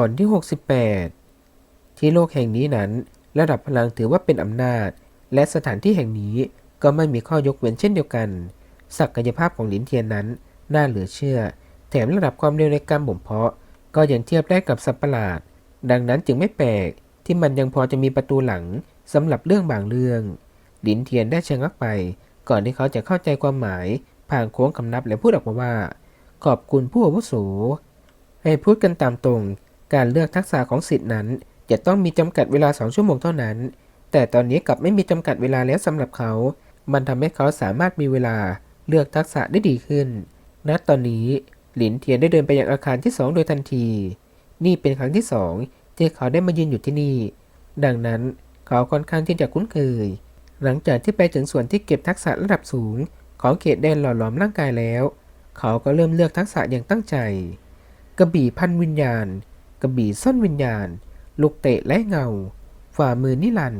อนที่ 68 ที่โลกแห่งนี้นั้น ระดับพลังถือว่าเป็นอำนาจ และสถานที่แห่งนี้ก็ไม่มีข้อยกเว้นเช่นเดียวกัน ศักยภาพของหลินเทียนนั้น น่าเหลือเชื่อ แถมระดับความเร็วในการบ่มเพาะ ก็ยังเทียบได้กับสัตว์ประหลาด ดังนั้นจึงไม่แปลกที่มันยังพอจะมีประตูหลังสำหรับเรื่องบางเรื่อง หลินเทียนได้ชะงักไป ก่อนที่เขาจะเข้าใจความหมายผ่านโค้งคำนับและพูดออกมาว่า ขอบคุณผู้อาวุโสให้พูดกันตามตรง การเลือกทักษะของสิทธินั้น จะต้องมีจำกัดเวลาสองชั่วโมงเท่านั้น แต่ตอนนี้กลับไม่มีจำกัดเวลาแล้วสำหรับเขา มันทำให้เขาสามารถมีเวลาเลือกทักษะได้ดีขึ้น ณ ตอนนี้ หลินเทียนได้เดินไปยังอาคารที่สองโดยทันที นี่เป็นครั้งที่สองที่เขาได้มายืนอยู่ที่นี่ ดังนั้นเขาค่อนข้างที่จะคุ้นเคย หลังจากที่ไปถึงส่วนที่เก็บทักษะระดับสูง ของเขตแดนหล่อหลอมร่างกายแล้ว เขาก็เริ่มเลือกทักษะอย่างตั้งใจ กระบี่พันวิญญาณ กระบี่ซ่อนวิญญาณ ลูกเตะและเงา ฝ่ามือนิรัน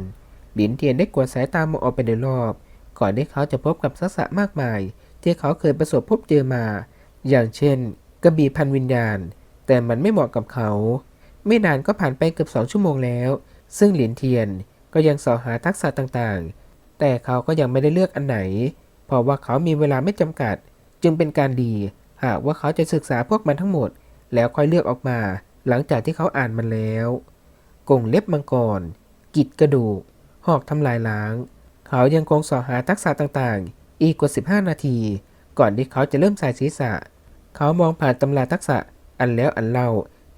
หลินเทียนได้กวดสายตามองออกไปโดยรอบ ก่อนที่เขาจะพบกับทักษะมากมาย ที่เขาเคยประสบพบเจอมา อย่างเช่น กระบี่พันวิญญาณ แต่มันไม่เหมาะกับเขา ไม่นานก็ผ่านไปเกือบสองชั่วโมงแล้ว ซึ่งหลินเทียนก็ยังสอหาทักษะต่างๆ แต่เขาก็ยังไม่ได้เลือกอันไหน เพราะว่าเขามีเวลาไม่จำกัด จึงเป็นการดี หากว่าเขาจะศึกษาพวกมันทั้งหมด แล้วค่อยเลือกออกมา หลังจากที่เขาอ่านมันแล้วกงเล็บมังกร กิดกระดูก หอกทำลายล้าง เขายังคงสอหาทักษะต่างๆ อีกกว่า 15 นาที ก่อนที่เขาจะเริ่มใส่ศีรษะ เขามองผ่านตำราทักษะอันแล้วอันเล่า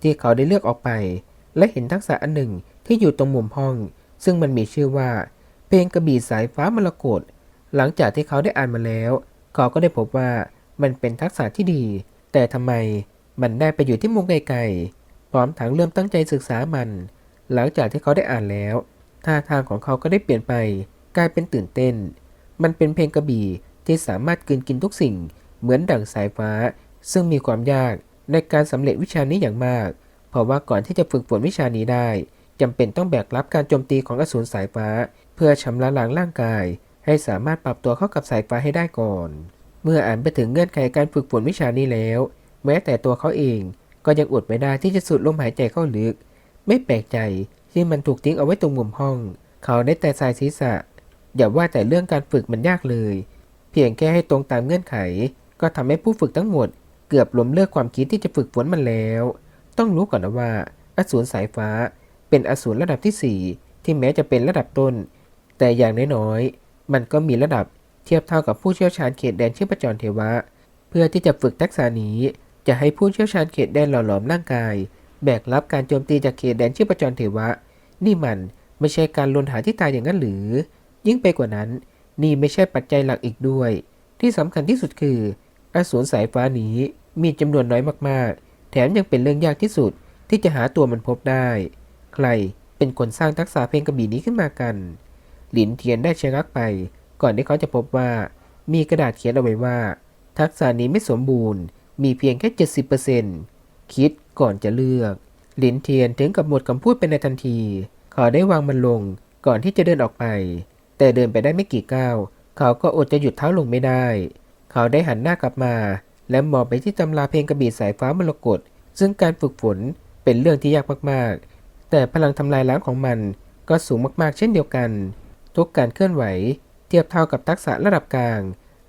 ที่เขาได้เลือกออกไป และเห็นทักษะอันหนึ่งที่อยู่ตรงมุมห้อง ซึ่งมันมีชื่อว่า เพลงกระบี่สายฟ้ามรกตหลังจากที่เขาได้อ่านมาแล้ว เขาก็ได้พบว่ามันเป็นทักษะที่ดี แต่ทำไมมันได้ไปอยู่ที่มุมไกลๆ พร้อมทั้งเริ่มตั้งใจศึกษามัน หลังจากที่เขาได้อ่านแล้ว ท่าทางของเขาก็ได้เปลี่ยนไป กลายเป็นตื่นเต้น มันเป็นเพลงกระบี่ที่สามารถกลืนกินทุกสิ่ง เหมือนดั่งสายฟ้า ซึ่งมีความยากในการสำเร็จวิชานี้อย่างมาก เพราะว่าก่อนที่จะฝึกฝนวิชานี้ได้จำเป็นต้องแบกรับการโจมตีของอสูรสายฟ้า เพื่อชำระล้างร่างกาย ให้สามารถปรับตัวเข้ากับสายฟ้าให้ได้ก่อน เมื่ออ่านไปถึงเงื่อนไขการฝึกฝนวิชานี้แล้ว แม้แต่ตัวเขาเอง ก็ยังอดไม่ได้ที่จะสูดลมหายใจเข้าลึก ไม่แปลกใจที่มันถูกทิ้งเอาไว้ตรงมุมห้อง เขาได้แต่สายศีรษะ อย่าว่าแต่เรื่องการฝึกมันยากเลย เพียงแค่ให้ตรงตามเงื่อนไข ก็ทำให้ผู้ฝึกทั้งหมด เกือบล้มเลิกความคิดที่จะฝึกฝนมันแล้ว ต้องรู้ก่อนนะว่า อสูรสายฟ้า เป็นอสูรระดับที่ 4 ที่แม้จะเป็นระดับต้น แต่อย่างน้อยๆมันก็มีระดับเทียบเท่ากับผู้เชี่ยวชาญเขตแดนชีพจรเทวะ เพื่อที่จะฝึกทักษะนี้ จะให้ผู้เชี่ยวชาญเขตแดนหล่อหลอมร่างกาย แบกรับการโจมตีจากเขตแดนชีพจรเทวะ นี่มันไม่ใช่การลนหาที่ตายอย่างนั้นหรือ ยิ่งไปกว่านั้น นี่ไม่ใช่ปัจจัยหลักอีกด้วย ที่สำคัญที่สุดคืออสูรสายฟ้านี้มีจำนวนน้อยมากๆ แถมยังเป็นเรื่องยากที่สุดที่จะหาตัวมันพบได้ ใครเป็นคนสร้างทักษะเพลงกระบี่นี้ขึ้นมากัน หลินเทียนได้ชะงักไป ก่อนที่เขาจะพบว่า มีกระดาษเขียนเอาไว้ว่า ทักษะนี้ไม่สมบูรณ์ มีเพียงแค่ 70%คิดก่อนจะเลือก หลินเทียนถึงกับหมดคำพูดไปในทันที เขาได้วางมันลงก่อนที่จะเดินออกไป แต่เดินไปได้ไม่กี่ก้าว เขาก็อดจะหยุดเท้าลงไม่ได้ เขาได้หันหน้ากลับมา และมองไปที่ตำราเพลงกระบี่สายฟ้ามรกตซึ่งการฝึกฝนเป็นเรื่องที่ยากมากๆ แต่พลังทำลายล้างของมันก็สูงมากๆ เช่นเดียวกัน ทุกการเคลื่อนไหว เทียบเท่ากับทักษะระดับกลาง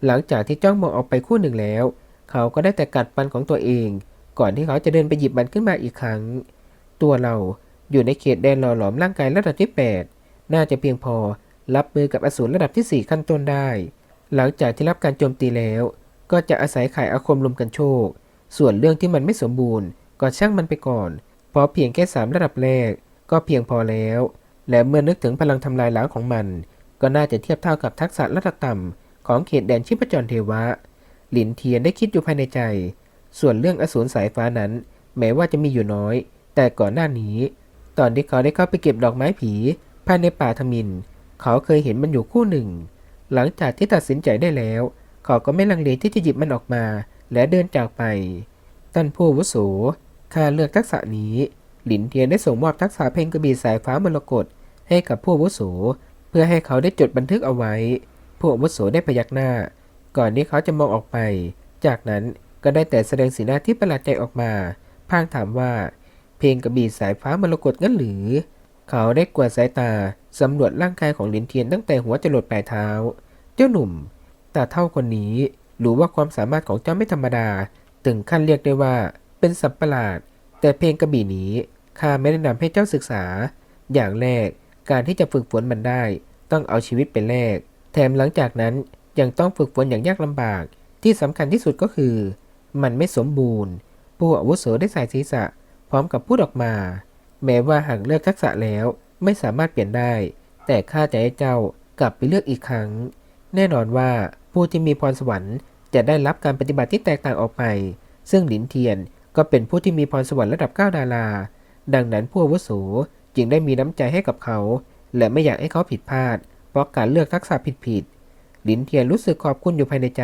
หลังจากที่จ้องมองออกไปคู่หนึ่งแล้ว เขาก็ได้แต่กัดฟันของตัวเอง ก่อนที่เขาจะเดินไปหยิบมันขึ้นมาอีกครั้ง ตัวเราอยู่ในเขตแดนหล่อหลอมร่างกายระดับที่ 8 น่าจะเพียงพอรับมือกับอสูรระดับที่ 4 ขั้นต้นได้ หลังจากที่รับการโจมตีแล้ว ก็จะอาศัยไขอาคมลมกันโชค ส่วนเรื่องที่มันไม่สมบูรณ์ ก็ช่างมันไปก่อน เพราะเพียงแค่สามระดับแรก ก็เพียงพอแล้ว และเมื่อนึกถึงพลังทำลายล้างของมัน ก็น่าจะเทียบเท่ากับทักษะระดับต่ำของเขตแดนชิพจรเทวะ หลินเทียนได้คิดอยู่ภายในใจ ส่วนเรื่องอสูรสายฟ้านั้น แม้ว่าจะมีอยู่น้อย แต่ก่อนหน้านี้ ตอนที่เขาได้เข้าไปเก็บดอกไม้ผีภายในป่าทมิน เขาเคยเห็นมันอยู่คู่หนึ่ง หลังจากที่ตัดสินใจได้แล้ว เขาก็ไม่ลังเลที่จะหยิบมันออกมา และเดินจากไปท่านผู้วุโสข้าเลือกทักษะนี้ หลินเทียนได้ส่งมอบทักษะเพลงกระบี่สายฟ้ามรกตให้กับผู้วุโสเพื่อให้เขาได้จดบันทึกเอาไว้ ผู้วุโสได้พยักหน้า ก่อนที่เขาจะมองออกไป จากนั้นก็ได้แต่แสดงสีหน้าที่ประหลาดใจออกมา พางถามว่า เพลงกระบี่สายฟ้ามรกตงั้นหรือ เขาได้กวาดสายตาสำรวจร่างกายของหลินเทียนตั้งแต่หัวจรดปลายเท้า เจ้าหนุ่มตาเท่าคนนี้รู้ว่าความสามารถของเจ้าไม่ธรรมดา ถึงขั้นเรียกได้ว่าเป็นสัตว์ประหลาด แต่เพลงกระบี่นี้ข้าไม่แนะนำให้เจ้าศึกษา อย่างแรกการที่จะฝึกฝนมันได้ ต้องเอาชีวิตเป็นแลกแถมหลังจากนั้น ยังต้องฝึกฝนอย่างยากลำบาก ที่สำคัญที่สุดก็คือ มันไม่สมบูรณ์ ผู้อาวุโสได้ใสายศีรษะ พร้อมกับพูดออกมา แม้ว่าหากเลือกทักษะแล้วไม่สามารถเปลี่ยนได้ แต่ข้าจะให้เจ้ากลับไปเลือกอีกครั้ง แน่นอนว่าผู้ที่มีพรสวรรค์จะได้รับการปฏิบัติที่แตกต่างออกไป ซึ่งหลินเทียนก็เป็นผู้ที่มีพรสวรรค์ระดับเก้าดารา ดังนั้นผู้อาวุโสจึงได้มีน้ำใจให้กับเขา และไม่อยากให้เขาผิดพลาด เพราะการเลือกทักษะผิดๆ ลินเทียนรู้สึกขอบคุณอยู่ภายในใจ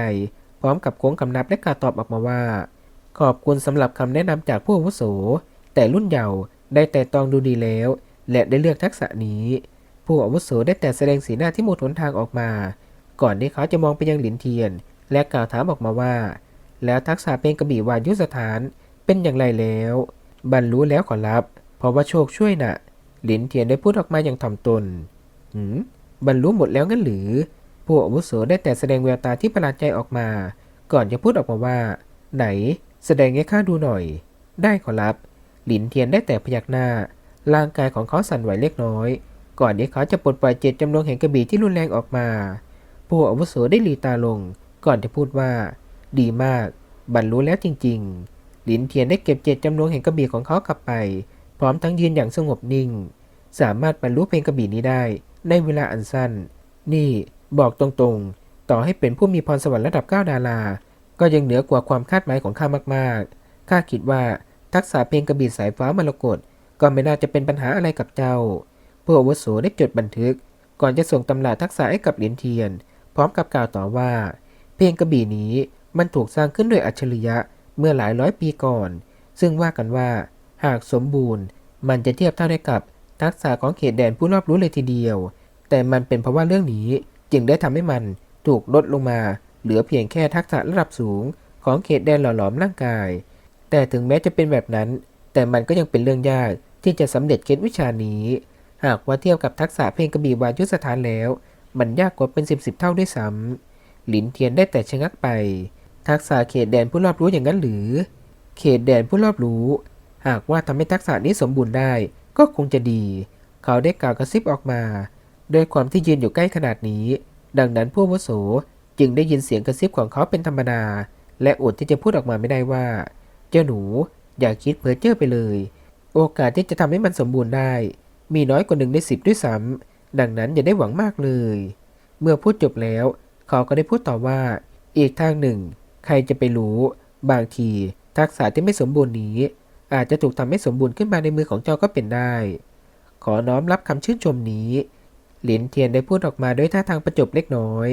พร้อมกับโค้งคำนับและกล่าวตอบออกมาว่า ขอบคุณสำหรับคำแนะนำจากผู้อาวุโส แต่รุ่นเยาว์ได้แต่ตองดูดีแล้ว และได้เลือกทักษะนี้ ผู้อาวุโสได้แต่แสดงสีหน้าที่หมดหนทางออกมา ก่อนที่เขาจะมองไปยังหลินเทียน และกล่าวถามออกมาว่า แล้วทักษะเป็นกระบี่วายุสถานเป็นอย่างไรแล้ว บรรลุแล้วขอรับ เพราะว่าโชคช่วยน่ะ หลินเทียนได้พูดออกมาอย่างถ่อมตน หืม บรรลุหมดแล้วงั้นหรือ ผู้อาวุโสได้แต่แสดงแววตาที่ประหลาดใจออกมา ก่อนจะพูดออกมาว่า ไหน แสดงให้ข้าดูหน่อย ได้ขอรับ หลินเทียนได้แต่พยักหน้า ร่างกายของเขาสั่นไหวเล็กน้อย ก่อนที่เขาจะปลดปล่อยเจตจำนงแห่งกระบี่ที่รุนแรงออกมา ผู้อาวุโสได้หลีตาลง ก่อนจะพูดว่า ดีมาก บรรลุแล้วจริง ๆ หลินเทียนได้เก็บเจตจำนงแห่งกระบี่ของเขากลับไป พร้อมทั้งยืนอย่างสงบนิ่ง สามารถบรรลุเพลงกระบี่นี้ได้ ในเวลาอันสั้น นี่ บอกตรงๆ ต่อให้เป็นผู้มีพรสวรรค์ระดับเก้าดารา ก็ยังเหนือกว่าความคาดหมายของข้ามากๆ ข้าคิดว่าทักษะเพลงกระบี่สายฟ้ามรกตก็ไม่น่าจะเป็นปัญหาอะไรกับเจ้าผู้อาวุโสได้จดบันทึก ก่อนจะส่งตำราทักษะให้กับเหรียญเทียน พร้อมกับกล่าวต่อว่า เพลงกระบี่นี้มันถูกสร้างขึ้นด้วยอัจฉริยะเมื่อหลายร้อยปีก่อน ซึ่งว่ากันว่า หากสมบูรณ์ มันจะเทียบเท่าได้กับทักษะของเขตแดนผู้รอบรู้เลยทีเดียว แต่มันเป็นเพราะว่าเรื่องนี้ จึงได้ทำให้มันถูกลดลงมา เหลือเพียงแค่ทักษะระดับสูงของเขตแดนหล่อหลอมร่างกาย แต่ถึงแม้จะเป็นแบบนั้น แต่มันก็ยังเป็นเรื่องยากที่จะสำเร็จเคล็ดวิชานี้ หากว่าเทียบกับทักษะเพลงกระบี่วายุสถานแล้ว มันยากกว่าเป็นสิบสิบเท่าด้วยซ้ำหลินเทียนได้แต่ชะงักไป ทักษะเขตแดนผู้รอบรู้อย่างนั้นหรือ เขตแดนผู้รอบรู้ หากว่าทำให้ทักษะนี้สมบูรณ์ได้ก็คงจะดี เขาได้กล่าวกระซิบออกมา ด้วยความที่ยืนอยู่ใกล้ขนาดนี้ ดังนั้นผู้วโสจึงได้ยินเสียงกระซิบของเขาเป็นธรรมดา และอดที่จะพูดออกมาไม่ได้ว่า เจ้าหนูอย่าคิดเพ้อเจ้อไปเลย โอกาสที่จะทำให้มันสมบูรณ์ได้ มีน้อยกว่าหนึ่งในสิบด้วยซ้ำดังนั้นอย่าได้หวังมากเลย เมื่อพูดจบแล้ว เขาก็ได้พูดต่อว่า อีกทางหนึ่ง ใครจะไปรู้ บางที ทักษะที่ไม่สมบูรณ์นี้ อาจจะถูกทำให้สมบูรณ์ขึ้นมาในมือของเจ้าก็เป็นได้ ขอน้อมรับคำชื่นชมนี้ หลินเทียนได้พูดออกมาด้วยท่าทางประจบเล็กน้อย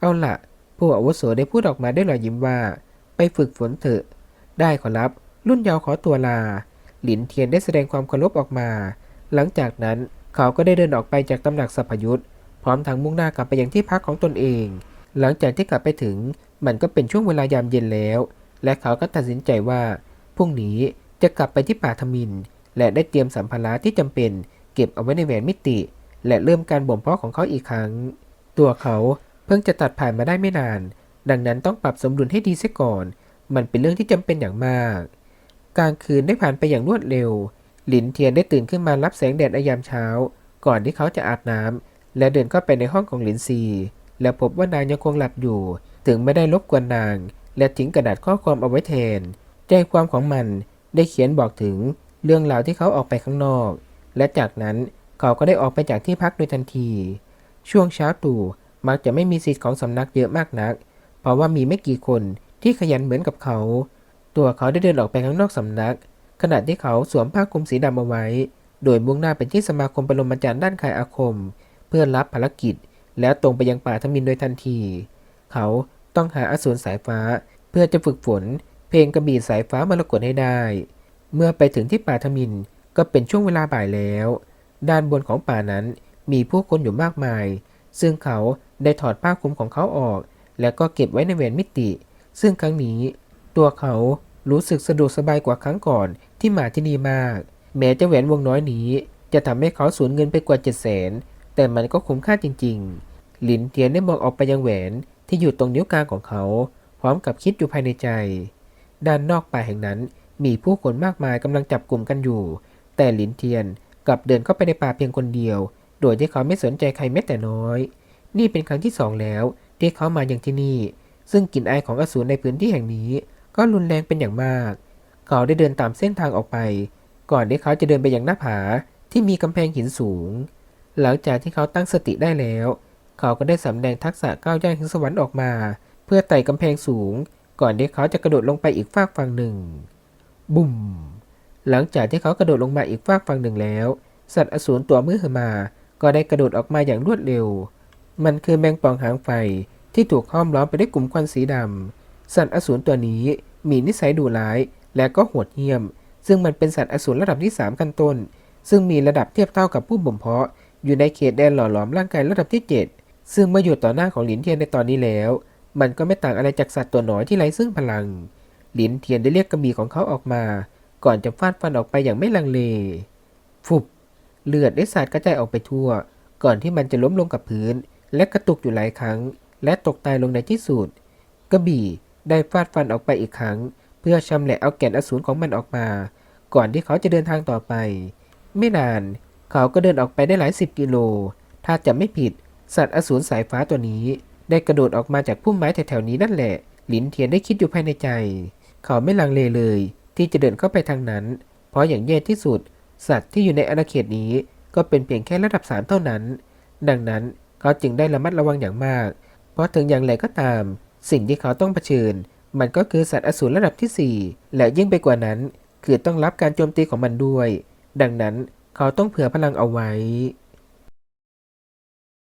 เอาล่ะผู้อาวุโสได้พูดออกมาด้วยรอยยิ้มว่า ไปฝึกฝนเถอะ ได้ขอรับ รุ่นเยาว์ขอตัวลา หลินเทียนได้แสดงความเคารพออกมา หลังจากนั้นเขาก็ได้เดินออกไปจากตำหนักสัพยุทธ์พร้อมทั้งมุ่งหน้ากลับไปยังที่พักของตนเอง หลังจากที่กลับไปถึง มันก็เป็นช่วงเวลายามเย็นแล้ว และเขาก็ตัดสินใจว่าพรุ่งนี้จะกลับไปที่ป่าทมิน และได้เตรียมสัมภาระที่จำเป็น เก็บเอาไว้ในแหวนมิติ และเริ่มการบ่มเพาะของเขาอีกครั้ง ตัวเขาเพิ่งจะตัดผ่านมาได้ไม่นาน ดังนั้นต้องปรับสมดุลให้ดีเสียก่อน มันเป็นเรื่องที่จำเป็นอย่างมาก กลางคืนได้ผ่านไปอย่างรวดเร็ว หลินเทียนได้ตื่นขึ้นมารับแสงแดดในยามเช้า ก่อนที่เขาจะอาบน้ำและเดินเข้าไปในห้องของหลินซี และพบว่านางยังคงหลับอยู่ ถึงไม่ได้รบกวนนาง และทิ้งกระดาษข้อความเอาไว้แทนใจความของมันได้เขียนบอกถึงเรื่องราวที่เขาออกไปข้างนอก และจากนั้น เขาก็ได้ออกไปจากที่พักโดยทันที ช่วงเช้าตู่มักจะไม่มีสิทธิ์ของสำนักเยอะมากนัก เพราะว่ามีไม่กี่คนที่ขยันเหมือนกับเขา ตัวเขาได้เดินออกไปข้างนอกสำนัก ขณะที่เขาสวมผ้าคลุมสีดำเอาไว้ โดยมุ่งหน้าไปที่สมาคมปรมาจารย์ด้านคายอาคม เพื่อรับภารกิจ แล้วตรงไปยังป่าทมินโดยทันที เขาต้องหาอสูรสายฟ้า เพื่อจะฝึกฝน เพลงกระบี่สายฟ้ามรกตให้ได้ เมื่อไปถึงที่ป่าทมินก็เป็นช่วงเวลาบ่ายแล้ว ด้านบนของป่านั้นมีผู้คนอยู่มากมาย ซึ่งเขาได้ถอดผ้าคลุมของเขาออก แล้วก็เก็บไว้ในแหวนมิติ ซึ่งครั้งนี้ ตัวเขารู้สึกสะดวกสบายกว่าครั้งก่อนที่มาที่นี่มาก แม้จ้าแหวนวงน้อยนี้ จะทำให้เขาสูญเงินไปกว่าเจ็ดแสนแต่มันก็คุ้มค่าจริง ๆ หลินเทียนได้มองออกไปยังแหวนที่อยู่ตรงนิ้วกลางของเขา พร้อมกับคิดอยู่ภายในใจ ด้านนอกป่าแห่งนั้นมีผู้คนมากมายกำลังจับกลุ่มกันอยู่ แต่หลินเทียน กลับเดินเข้าไปในป่าเพียงคนเดียว โดยที่เขาไม่สนใจใครแม้แต่น้อย นี่เป็นครั้งที่สองแล้วที่เขามาอย่างที่นี่ ซึ่งกลิ่นอายของอสูรในพื้นที่แห่งนี้ ก็รุนแรงเป็นอย่างมาก เขาได้เดินตามเส้นทางออกไป ก่อนที่เขาจะเดินไปยังหน้าผาที่มีกำแพงหินสูง หลังจากที่เขาตั้งสติได้แล้ว เขาก็ได้สำแดงทักษะก้าวย่างถึงสวรรค์ออกมา เพื่อไต่กำแพงสูง ก่อนที่เขาจะกระโดดลงไปอีกฟากฝั่งหนึ่ง บุ่ม หลังจากที่เขากระโดดลงมาอีกฟากฝั่งหนึ่งแล้ว สัตว์อสูรตัวมือหมา ก็ได้กระโดดออกมาอย่างรวดเร็ว มันคือแมงป่องหางไฟที่ถูกห้อมล้อมไปด้วยกลุ่มควันสีดำ สัตว์อสูรตัวนี้มีนิสัยดุร้ายและก็โหดเหี้ยม ซึ่งมันเป็นสัตว์อสูรระดับที่ 3 ขั้นต้น ซึ่งมีระดับเทียบเท่ากับผู้บ่มเพาะ อยู่ในเขตแดนหล่อหลอมร่างกายระดับที่ 7 ซึ่งเมื่ออยู่ต่อหน้าของหลินเทียนในตอนนี้แล้ว มันก็ไม่ต่างอะไรจากสัตว์ตัวน้อยที่ไร้ซึ่งพลัง หลินเทียนได้เรียกกระบี่ของเขาออกมา ก่อนจะฟาดฟันออกไปอย่างไม่ลังเล ฟุบ เลือดได้สาดกระจายออกไปทั่ว ก่อนที่มันจะล้มลงกับพื้น และกระตุกอยู่หลายครั้ง และตกตายลงในที่สุด กระบี่ได้ฟาดฟันออกไปอีกครั้ง เพื่อชำแหละเอาแก่นอสูรของมันออกมา ก่อนที่เขาจะเดินทางต่อไป ไม่นาน เขาก็เดินออกไปได้หลายสิบกิโล ถ้าจะไม่ผิด สัตว์อสูรสายฟ้าตัวนี้ ได้กระโดดออกมาจากพุ่มไม้แถวๆนี้นั่นแหละ หลินเทียนได้คิดอยู่ภายในใจ เขาไม่ลังเลเลย ที่จะเดินเข้าไปทางนั้น เพราะอย่างแย่ที่สุด สัตว์ที่อยู่ในอาณาเขตนี้ก็เป็นเพียงแค่ระดับสามเท่านั้น ดังนั้นเขาจึงได้ระมัดระวังอย่างมาก เพราะถึงอย่างไรก็ตาม สิ่งที่เขาต้องเผชิญ มันก็คือสัตว์อสูรระดับที่ 4 และยิ่งไปกว่านั้น คือต้องรับการโจมตีของมันด้วย ดังนั้นเขาต้องเผื่อพลังเอาไว้